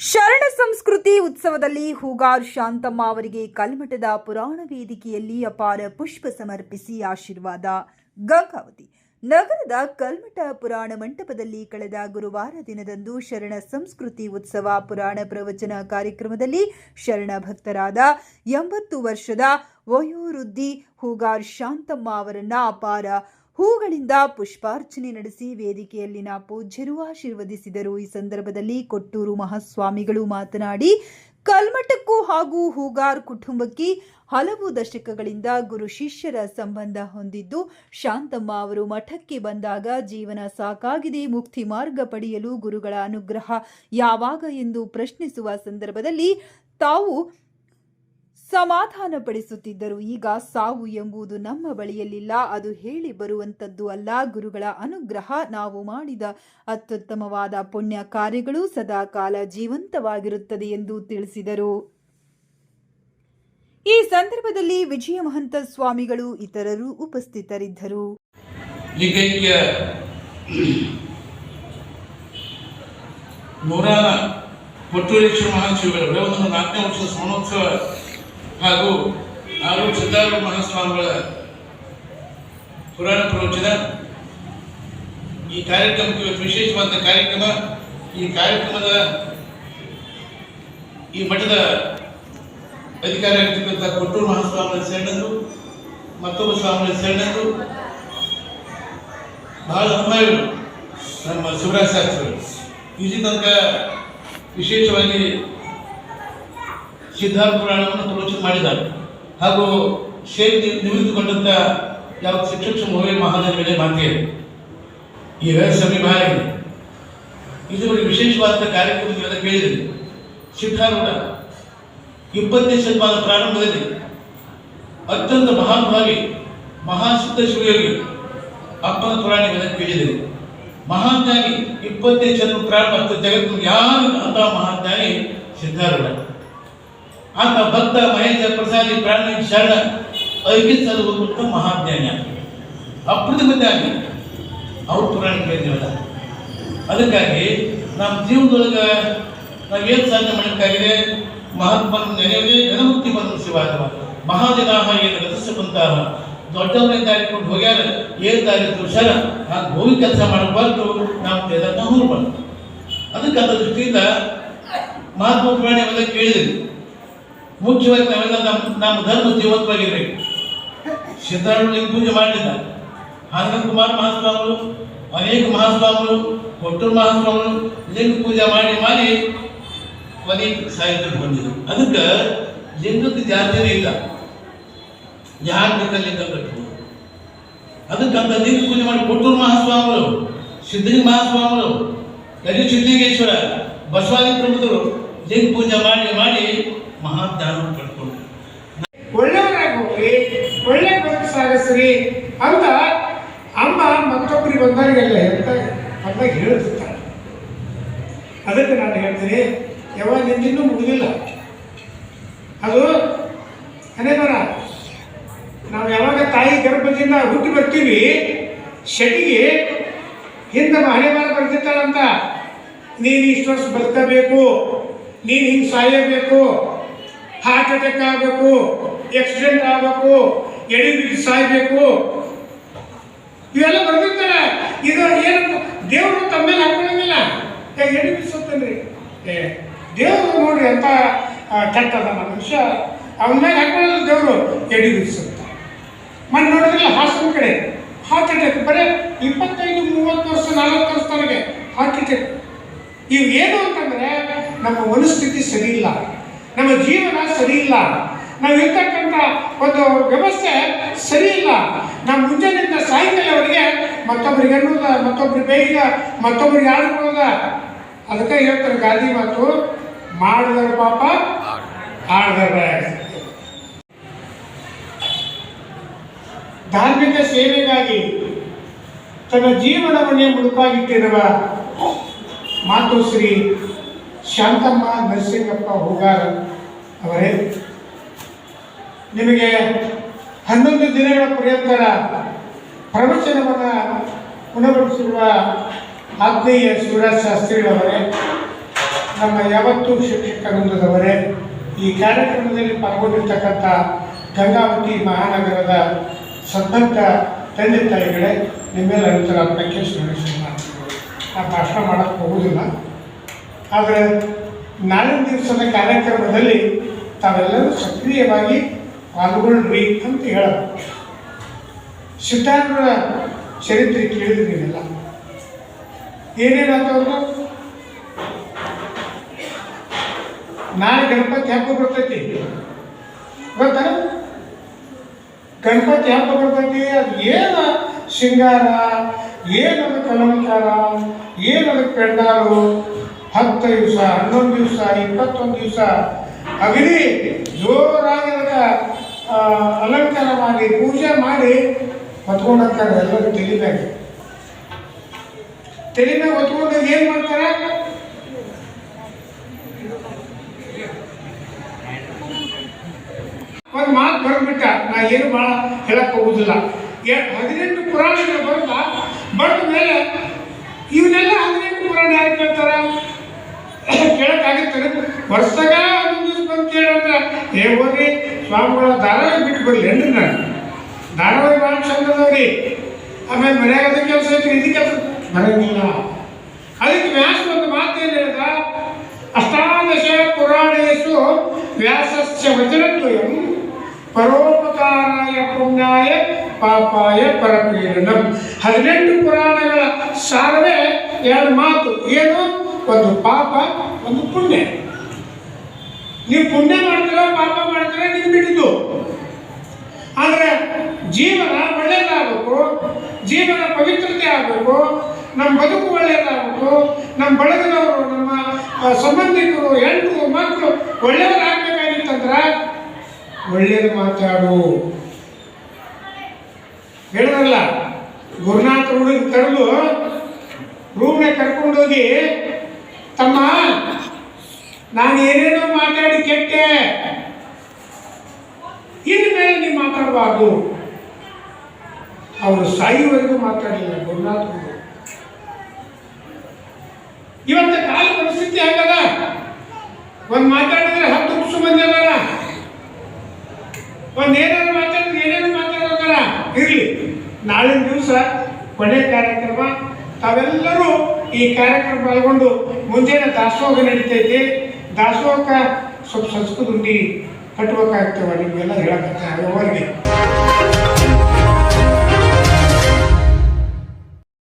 ಶರಣ ಸಂಸ್ಕೃತಿ ಉತ್ಸವದಲ್ಲಿ ಹೂಗಾರ್ ಶಾಂತಮ್ಮ ಅವರಿಗೆ ಕಲ್ಮಠದ ಪುರಾಣ ವೇದಿಕೆಯಲ್ಲಿ ಅಪಾರ ಪುಷ್ಪ ಸಮರ್ಪಿಸಿ ಆಶೀರ್ವಾದ. ಗಂಗಾವತಿ ನಗರದ ಕಲ್ಮಠ ಪುರಾಣ ಮಂಟಪದಲ್ಲಿ ಕಳೆದ ಗುರುವಾರ ದಿನದಂದು ಶರಣ ಸಂಸ್ಕೃತಿ ಉತ್ಸವ ಪುರಾಣ ಪ್ರವಚನ ಕಾರ್ಯಕ್ರಮದಲ್ಲಿ ಶರಣ ಭಕ್ತರಾದ ಎಂಬತ್ತು ವರ್ಷದ ವಯೋವೃದ್ಧಿ ಹೂಗಾರ್ ಶಾಂತಮ್ಮ ಅವರನ್ನ ಅಪಾರ ಹೂಗಳಿಂದ ಪುಷ್ಪಾರ್ಚನೆ ನಡೆಸಿ ವೇದಿಕೆಯಲ್ಲಿನ ಪೂಜ್ಯರು ಆಶೀರ್ವದಿಸಿದರು. ಈ ಸಂದರ್ಭದಲ್ಲಿ ಕೊಟ್ಟೂರು ಮಹಾಸ್ವಾಮಿಗಳು ಮಾತನಾಡಿ, ಕಲ್ಮಠಕ್ಕೂ ಹಾಗೂ ಹೂಗಾರ್ ಕುಟುಂಬಕ್ಕೆ ಹಲವು ದಶಕಗಳಿಂದ ಗುರು ಶಿಷ್ಯರ ಸಂಬಂಧ ಹೊಂದಿದ್ದು, ಶಾಂತಮ್ಮ ಅವರು ಮಠಕ್ಕೆ ಬಂದಾಗ ಜೀವನ ಸಾಕಾಗಿದೆ, ಮುಕ್ತಿ ಮಾರ್ಗ ಪಡೆಯಲು ಗುರುಗಳ ಅನುಗ್ರಹ ಯಾವಾಗ ಎಂದು ಪ್ರಶ್ನಿಸುವ ಸಂದರ್ಭದಲ್ಲಿ ತಾವು ಸಮಾಧಾನ ಪಡಿಸುತ್ತಿದ್ದರು ಈಗ ಸಾವು ಎಂಬುದು ನಮ್ಮ ಬಳಿಯಲ್ಲಿಲ್ಲ. ಅದು ಹೇಳಿ ಬರುವಂತದ್ದು ಅಲ್ಲ. ಗುರುಗಳ ಅನುಗ್ರಹ ನಾವು ಮಾಡಿದ ಅತ್ಯುತ್ತಮವಾದ ಪುಣ್ಯ ಕಾರ್ಯಗಳು ಸದಾ ಕಾಲ ಜೀವಂತವಾಗಿರುತ್ತದೆ ಎಂದು ತಿಳಿಸಿದರು. ಈ ಸಂದರ್ಭದಲ್ಲಿ ವಿಜಯ ಮಹಂತ ಸ್ವಾಮಿಗಳು ಇತರರು ಉಪಸ್ಥಿತರಿದ್ದರು. ನೂರ ಕೊಟ್ಟೂರೇಶ್ವರ ಒಂದು ನಾಲ್ಕನೇ ವರ್ಷದ ಸ್ಮರಣೋತ್ಸವ ಹಾಗೂ ಹಾಗೂ ಸಿದ್ಧಾರೂಢ ಮಹಾಸ್ವಾಮಿಗಳ ಪುರಾಣ ಪ್ರವಚನ. ಈ ಕಾರ್ಯಕ್ರಮಕ್ಕೆ ವಿಶೇಷವಾದ ಕಾರ್ಯಕ್ರಮ. ಈ ಕಾರ್ಯಕ್ರಮದ ಈ ಮಠದ ಅಧಿಕಾರಿಯಾಗಿರ್ತಕ್ಕಂಥ ಕೊಟ್ಟೂರು ಮಹಾಸ್ವಾಮಿಗಳ ಶರಣರು ಮತ್ತೊಬ್ಬ ಸ್ವಾಮಿಗಳ ಶರಣರು ಬಹಳ ಅಮ್ಮಾಯಿಗಳು ನಮ್ಮ ಶಿವರಾಜ್ ಶಾಸ್ತ್ರಿಗಳು. ಇಲ್ಲಿ ತನಕ ವಿಶೇಷವಾಗಿ ಸಿದ್ಧಾರ್ಥ ಪುರಾಣವನ್ನು ಪ್ರವಚನ ಮಾಡಿದ್ದಾರೆ. ಹಾಗೂ ಶೇಖ್ ನಿಮಿತ್ತುಕೊಂಡಂಥ ಯಾವ ಶಿಕ್ಷಕ ಮೌಲ್ಯ ಮಹಾಜನಗಳೇ ಮಾತೆಯರು ಈಗ ಸಮೀಪ ಆಗಿದೆ ಇದೆ. ಒಂದು ವಿಶೇಷವಾದ ಕಾರ್ಯಕ್ರಮದ ಕೇಳಿದೆ. ಸಿದ್ಧಾರೂಢ ಇಪ್ಪತ್ತನೇ ಶತಮಾನ ಪ್ರಾರಂಭದಲ್ಲಿ ಅತ್ಯಂತ ಮಹಾನುಭಾವಿ ಮಹಾಸಿದ್ಧ ಶಿವಯೋಗಿ ಅಪ್ಪನ ಪುರಾಣಿಗಳನ್ನು ಕೇಳಿದೆ. ಮಹಾಜ್ಞಾನಿ ಇಪ್ಪತ್ತನೇ ಶತಮಾನ ಪ್ರಾರಂಭ ಜಗತ್ತಿನ ಯಾರು ಅಂತ ಮಹಾಜ್ಞಾನಿ ಸಿದ್ಧಾರೂಢ ಆತ ಭಕ್ತ ಮಹೇಂದ್ರ ಪ್ರಸಾದಿ ಪ್ರಾಣಿ ಶರಣ ಐಕ್ಯತ ಸಲುವಂತ ಮಹಾಜ್ಞಾನ ಆತ ಅಪ್ರತಿಮವಾಗಿ ಅವ್ರ ಪುರಾಣ ಅದಕ್ಕಾಗಿ ನಮ್ಮ ಜೀವನದೊಳಗೆ ನಾವು ಏನು ಸಾಧನೆ ಮಾಡಬೇಕಾಗಿದೆ ಮಹಾತ್ಮನ ನೆನೆಯವೇ ಜನಮುಕ್ತಿ ಬಂದ ಶಿವಾಗವ ಮಹಾಜನಾಹ ಏನು ರಚಿಸಬಂತಾಹ ದೊಡ್ಡವರೇ ದಾರಿ ಕೊಂಡು ಹೋಗ್ಯಾರ. ಏನು ದಾರಿ ಶರ ಆ ಗೋವಿ ಕೆಲಸ ಮಾಡಬಾರ್ದು ನಾವು ಹೂರು ಬಂತು ಅದಕ್ಕೆ ಅದ್ರ ದೃಷ್ಟಿಯಿಂದ ಮಹಾತ್ಮ ಪುರಾಣ ಅವೆಲ್ಲ ಕೇಳಿದ್ವಿ. ಮುಖ್ಯವಾಗಿ ನಾವೆಲ್ಲ ನಮ್ಮ ನಮ್ಮ ಧರ್ಮ ಜೀವಂತವಾಗಿರ್ಬೇಕು. ಲಿಂಗ ಪೂಜೆ ಮಾಡಲಿಲ್ಲ. ಆನಂದ ಕುಮಾರ್ ಮಹಾಸ್ವಾಮಿಗಳು, ಅನೇಕ ಮಹಾಸ್ವಾಮಿಗಳು, ಕೊಟ್ಟೂರು ಮಹಾಸ್ವಾಮಿಗಳು ಲಿಂಗ ಪೂಜೆ ಮಾಡಿ ಮಾಡಿ ಕೊನೆಗೆ ಸಾಹಿತ್ಯ ಬಂದಿದ್ರು ಅದಕ್ಕೆ ಲಿಂಗಕ್ಕೆ ಜಾತಿನೇ ಇಲ್ಲ. ಯಾರು ಬೇಕಾದ ಲಿಂಗ ಕಟ್ಟಬಹುದು ಅಂತ ಲಿಂಗ ಪೂಜೆ ಮಾಡಿ ಕೊಟ್ಟೂರು ಮಹಾಸ್ವಾಮಿಗಳು ಸಿದ್ಧಲಿಂಗ ಮಹಾಸ್ವಾಮಿಗಳು ಗರಿ ಸಿದ್ಧಲಿಂಗೇಶ್ವರ ಬಸವಾದಿ ಪ್ರಮುಖರು ಲಿಂಗ ಪೂಜೆ ಮಾಡಿ ಮಾಡಿ ಮಹಾಜ್ಞಾನ ಪಡ್ಕೊಂಡ್ರು ಒಳ್ಳೆಯವರಾಗಿ ಹೋಗ್ರಿ ಒಳ್ಳೆ ಬದುಕು ಸಾಗಿಸ್ರಿ ಅಂತ ಅಮ್ಮ ಮತ್ತೊಬ್ಬರಿಗೆ ಬಂದವರಿಗೆಲ್ಲ ಅಂತ ಅಂದಾಗ ಹೇಳ್ತಿರ್ತಾರೆ ಅದಕ್ಕೆ ನಾನು ಹೇಳ್ತೀನಿ ಯಾವಾಗ ನಿಂದಿನ್ನೂ ಮುಗಿದಿಲ್ಲ. ಅದು ಅದೇ ಬರ ನಾವು ಯಾವಾಗ ತಾಯಿ ಗರ್ಭದಿಂದ ಹುಟ್ಟಿ ಬರ್ತೀವಿ, ಶಟಿಗೆ ಹಿಂದೆ ಹಣೆ ಬಾರ ಬರ್ತಿರ್ತಾಳಂತ. ನೀನು ಇಷ್ಟು ವರ್ಷ ಬದುಕಬೇಕು ನೀನು ಹಿಂಗೆ ಸಾಯಬೇಕು ಹಾರ್ಟ್ ಅಟ್ಯಾಕ್ ಆಗಬೇಕು ಆಕ್ಸಿಡೆಂಟ್ ಆಗಬೇಕು ಎಡಿ ಸಾಯ್ಬೇಕು. ಇವೆಲ್ಲ ಬರ್ದಿರ್ತಾರೆ. ಇದು ಏನು ದೇವರು ತಮ್ಮೇಲೆ ಹಾಕೊಳ್ಳಂಗಿಲ್ಲ ಏ ಎಡಿ ಬಿಡಿಸುತ್ತೇನ್ರಿ ಏ, ದೇವರು ನೋಡ್ರಿ ಅಂತ ಕೆಟ್ಟದ ಮನುಷ್ಯ. ಅವನ ಮೇಲೆ ಹಾಕೊಳ್ಳಲ್ಲ ದೇವರು. ಎಡಿ ಬಿಡಿಸುತ್ತೆ ಮಣ್ಣು ನೋಡಿದ್ರಲ್ಲ ಹಾಸ್ಪಿಟಲ್ ಕಡೆ ಹಾರ್ಟ್ ಅಟ್ಯಾಕ್ ಬರೀ ಇಪ್ಪತ್ತೈದು, ಮೂವತ್ತು ವರ್ಷ, ನಲವತ್ತು ವರ್ಷ ತನಗೆ ಹಾರ್ಟ್ ಅಟ್ಯಾಕ್ ಇವು ಏನು ಅಂತಂದ್ರೆ, ನಮ್ಮ ಮನಸ್ಥಿತಿ ಸರಿ ಇಲ್ಲ. ನಮ್ಮ ಜೀವನ ಸರಿ ಇಲ್ಲ. ನಾವು ಇರ್ತಕ್ಕಂಥ ಒಂದು ವ್ಯವಸ್ಥೆ ಸರಿ ಇಲ್ಲ. ನಾವು ಮುಂಜಾನೆಯಿಂದ ಸಾಯಂಕಾಲವರೆಗೆ ಮತ್ತೊಬ್ಬರಿಗೆ ಅನ್ನೋದ, ಮತ್ತೊಬ್ರಿಗೆ ಬೇಗ ಮತ್ತೊಬ್ಬರಿಗೆ ಆಡ್ಕೊಳ್ಳೋದ ಅದಕ್ಕೆ ಹೇಳ್ತಾರೆ ಗಾಂಧಿ ಮಾತು ಮಾಡಿದರ ಪಾಪ ಆಡ್ದರ ಧಾರ್ಮಿಕ ಸೇವೆಗಾಗಿ ತನ್ನ ಜೀವನವನ್ನೇ ಮುಡುಪಾಗಿಟ್ಟಿರುವ ಮಾತು ಶ್ರೀ ಶಾಂತಮ್ಮ ನರಸಿಂಗಪ್ಪ ಹೂಗಾರ. ಅವರೇ, ನಿಮಗೆ ಹನ್ನೊಂದು ದಿನಗಳ ಪರ್ಯಂತರ ಪ್ರವಚನವನ್ನು ಉಣಬಡಿಸಿರುವ ಆತ್ಮೀಯ ಶಿವರಾಜ್ ಶಾಸ್ತ್ರಿಗಳವರೇ ನಮ್ಮ ಯಾವತ್ತೂ ಶಿಕ್ಷಕ ವೃಂದದವರೇ, ಈ ಕಾರ್ಯಕ್ರಮದಲ್ಲಿ ಪಾಲ್ಗೊಂಡಿರ್ತಕ್ಕಂಥ ಗಂಗಾವತಿ ಮಹಾನಗರದ ಸದ್ಭಕ್ತ ತಂದೆ ತಾಯಿಗಳೇ, ನಿಮ್ಮೆಲ್ಲ ಅಂತರಾತ್ಮಕ್ಕೆ ಸ್ಮರಿಸಿದ್ದಾರೆ ಆ ಭಾಷಣ ಮಾಡೋಕ್ಕೆ ಹೋಗುವುದಿಲ್ಲ ಆದರೆ ನಾಳೆ ದಿವಸದ ಕಾರ್ಯಕ್ರಮದಲ್ಲಿ ತಾವೆಲ್ಲರೂ ಸಕ್ರಿಯವಾಗಿ ಪಾಲ್ಗೊಳ್ರಿ ಅಂತ ಹೇಳಬೇಕು ಸಿದ್ಧಾಂತರ ಚರಿತ್ರೆ ಕೇಳಿದ್ರಿ ನೀವೆಲ್ಲ? ಏನೇನಾದವ್ರು ನಾಳೆ ಗಣಪತಿ ಹಬ್ಬ ಬರ್ತೈತಿ. ಗೊತ್ತಾ? ಗಣಪತಿ ಹಬ್ಬ ಬರ್ತೈತಿ, ಅದು ಏನು ಶೃಂಗಾರ, ಏನು ಅದಕ್ಕೆ ಅಲಂಕಾರ, ಏನು ಅದಕ್ಕೆ ಪೆಂಡಾಲು ಹತ್ತು ದಿವಸ, ಹನ್ನೊಂದು ದಿವಸ, ಇಪ್ಪತ್ತೊಂದು ದಿವಸ ಅಗದಿ ಜೋರಾಗಿ ಅದಕ್ಕೆ ಅಲಂಕಾರ ಮಾಡಿ ಪೂಜೆ ಮಾಡಿ ಹೊತ್ಕೊಂಡು ಎಲ್ಲರೂ ತೆಲಿಬೇಕು ತಲೆ ಮ್ಯಾಗ ಹೊತ್ಕೊಂಡು ಏನ್ ಮಾಡ್ತಾರೆ? ಒಂದು ಮಾತು ಬರ್ಬಿಟ್ಟ ನಾ ಏನು ಭಾಳ ಹೇಳಕ್ ಹೋಗುದಿಲ್ಲ. ಹದಿನೆಂಟು ಪುರಾಣಗಳು ಬರ್ತಾ ಬರೆದ ಮೇಲೆ ಇವನ್ನೆಲ್ಲ ಹದಿನೆಂಟು ಪುರಾಣ ಯಾರು ಕೇಳ್ತಾರ? ಕೇಳಕ್ಕಾಗುತ್ತದೆ ವರ್ಷಗ ಒಂದು ಬಂದು ಕೇಳಂದ್ರೆ ಏ ಹೋಗ್ರಿ, ಸ್ವಾಮಿಗಳ ಧಾರಾವಾಹಿ ಬಿಟ್ಟು ಬರಲಿ, ಏನ್ರಿ ನಾನು? ಧಾರಾವಾಹಿ ಭಾಳ ಆಮೇಲೆ ಮನೆಯಾಗ ಅದ ಕೆಲಸ ಐತಿ ಇದು ಕೆಲಸ. ಅದಕ್ಕೆ ವ್ಯಾಸ ಒಂದು ಮಾತು ಏನು ಹೇಳಿದ, ಅಷ್ಟಾದಶ ಪುರಾಣೇಶು ವ್ಯಾಸಸ್ಯ ವಚನದ್ವಯಂ ಪರೋಪಕಾರಾಯ ಪುಣ್ಯಾಯ ಪಾಪಾಯ ಪರಪೀಡನಂ. ಹದಿನೆಂಟು ಪುರಾಣಗಳ ಸಾರವೇ ಎರಡು ಮಾತು. ಏನು? ಒಂದು ಪಾಪ, ಒಂದು ಪುಣ್ಯ. ನೀವು ಪುಣ್ಯ ಮಾಡ್ತೀರ, ಪಾಪ ಮಾಡ್ತೀರ ನಿಮ್ಗೆ ಬಿಟ್ಟಿದ್ದು. ಆದರೆ ಜೀವನ ಒಳ್ಳೆಯದಾಗಬೇಕು, ಜೀವನ ಪವಿತ್ರತೆ ಆಗಬೇಕು, ನಮ್ಮ ಬದುಕು ಒಳ್ಳೆಯದಾಗಬೇಕು, ನಮ್ಮ ಬಳಗದವರು, ನಮ್ಮ ಸಂಬಂಧಿಕರು ಹೆಣ್ಣು ಮಕ್ಕಳು ಒಳ್ಳೆಯವರಾಗಬೇಕಾಗಿತ್ತಂದ್ರೆ ಒಳ್ಳೆಯದು ಮಾತಾಡು. ಹೇಳಿದ್ರಲ್ಲ, ಗುರುನಾಥ ಹುಡುಗ ಕರೆದು ರೂಮ್ನಾಗ ಕರ್ಕೊಂಡೋಗಿ ತಮ್ಮ, ನಾನು ಏನೇನೋ ಮಾತಾಡಿ ಕೆಟ್ಟೆ. ಇನ್ನು ಮೇಲೆ ನೀವು ಮಾತಾಡಬಾರ್ದು. ಅವರು ಸಾಯುವವರೆಗೂ ಮಾತಾಡಲಿಲ್ಲ ಗುರುನಾಥ ಇವತ್ತ ಕಾಲ ಪರಿಸ್ಥಿತಿ ಆಗದ ಒಂದು ಮಾತಾಡಿದ್ರೆ ಹತ್ತು ಕುಸು ಮಂದಿ ಅದಾರ ಒಂದು ಏನಾದ್ರು ಮಾತಾಡಿದ್ರೆ ಏನೇನು ಮಾತಾಡೋದಾರ ಇರಲಿ. ನಾಳಿನ ದಿವಸ ಕೊನೆ ಕಾರ್ಯಕ್ರಮ, ತಾವೆಲ್ಲರೂ ಈ ಕಾರ್ಯಕ್ರಮ ಪಾಲ್ಗೊಂಡು ಮುಂಜಾನೆ ದಾಸೋಹ ನಡೀತೈತಿ. ದಾಸೋಹಕ್ಕೆ ಸ್ವಲ್ಪ ಸಂಸ್ಕೃತ ಉಂಡಿ ಕಟ್ಬೇಕಾಗ್ತವೆ ನಿಮಗೆಲ್ಲ ಹೇಳಕತ್ತ ಅವರಿಗೆ